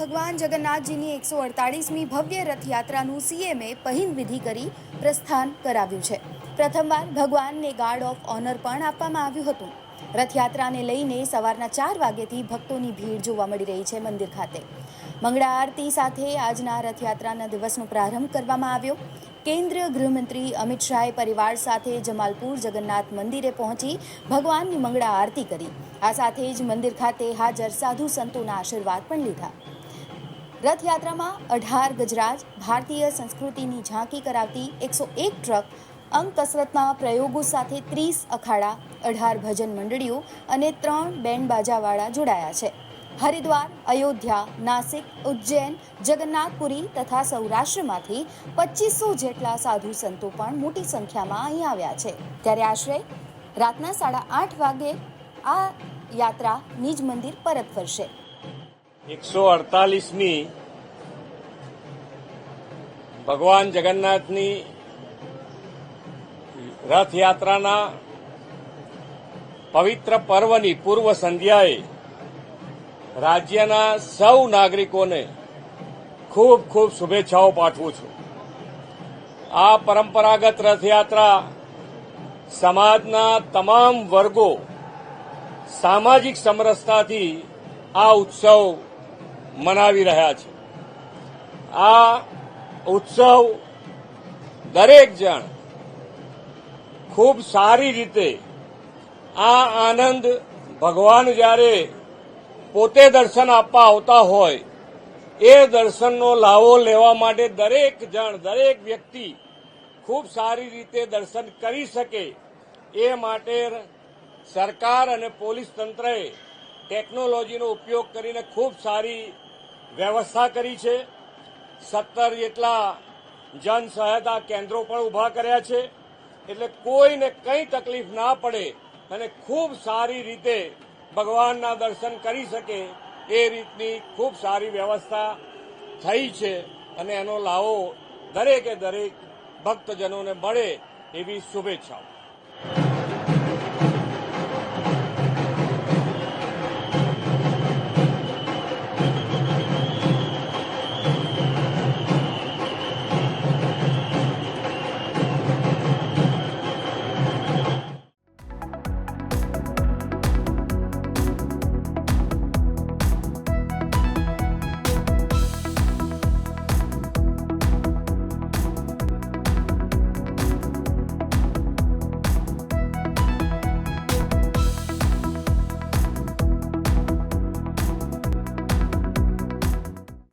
ભગવાન જગન્નાથજીની એકસો અડતાળીસમી ભવ્ય રથયાત્રાનું સીએમએ પહિંદ વિધિ કરી પ્રસ્થાન કરાવ્યું છે. પ્રથમવાર ભગવાનને ગાર્ડ ઓફ ઓનર પણ આપવામાં આવ્યું હતું. રથયાત્રાને લઈને સવારના ચાર વાગ્યેથી ભક્તોની ભીડ જોવા મળી રહી છે મંદિર ખાતે. મંગળા આરતી સાથે આજના રથયાત્રાના દિવસનો પ્રારંભ કરવામાં આવ્યો. કેન્દ્રીય ગૃહમંત્રી અમિત શાહે પરિવાર સાથે જમાલપુર જગન્નાથ મંદિરે પહોંચી ભગવાનની મંગળા આરતી કરી. આ સાથે જ મંદિર ખાતે હાજર સાધુ સંતોના આશીર્વાદ પણ લીધા. રથયાત્રામાં અઢાર ગજરાજ ભારતીય સંસ્કૃતિની ઝાંકી કરાવતી એકસો એક ટ્રક, અંગ કસરતના પ્રયોગો સાથે ત્રીસ અખાડા, અઢાર ભજન મંડળીઓ અને ત્રણ બેન્ડ બાજાવાળા જોડાયા છે. હરિદ્વાર, અયોધ્યા, નાસિક, ઉજ્જૈન, જગન્નાથપુરી તથા સૌરાષ્ટ્રમાંથી પચીસો જેટલા સાધુ સંતો પણ મોટી સંખ્યામાં અહીં આવ્યા છે. ત્યારે આશરે રાતના સાડા આઠ વાગે આ યાત્રા નિજ મંદિર પરત ફરશે. એકસો અડતાલીસમી ભગવાન જગન્નાથની રથયાત્રાના પવિત્ર પર્વની પૂર્વ સંધ્યાએ રાજ્યના સૌ નાગરિકોને ખૂબ ખૂબ શુભેચ્છાઓ પાઠવું છું. આ પરંપરાગત રથયાત્રા સમાજના તમામ વર્ગો સામાજિક સમરસતાથી આ ઉત્સવ મનાવી રહ્યા છે. આ ઉત્સવ દરેક જણ ખૂબ સારી રીતે આ આનંદ ભગવાન જ્યારે પોતે દર્શન આપવા આવતા હોય, એ દર્શનનો લાવો લેવા માટે દરેક જણ, દરેક વ્યક્તિ ખૂબ સારી રીતે દર્શન કરી શકે એ માટે સરકાર અને પોલીસ તંત્રએ ટેકનોલોજીનો ઉપયોગ કરીને ખૂબ સારી વ્યવસ્થા કરી છે. સત્તર જેટલા જન સહાયતા કેન્દ્રો પણ ઊભા કર્યા છે. એટલે કોઈને કંઈ તકલીફ ના પડે અને ખૂબ સારી રીતે ભગવાનના દર્શન કરી શકે એ રીતની ખૂબ સારી વ્યવસ્થા થઈ છે અને એનો લાવો દરેકે દરેક ભક્તજનોને મળે એવી શુભેચ્છાઓ.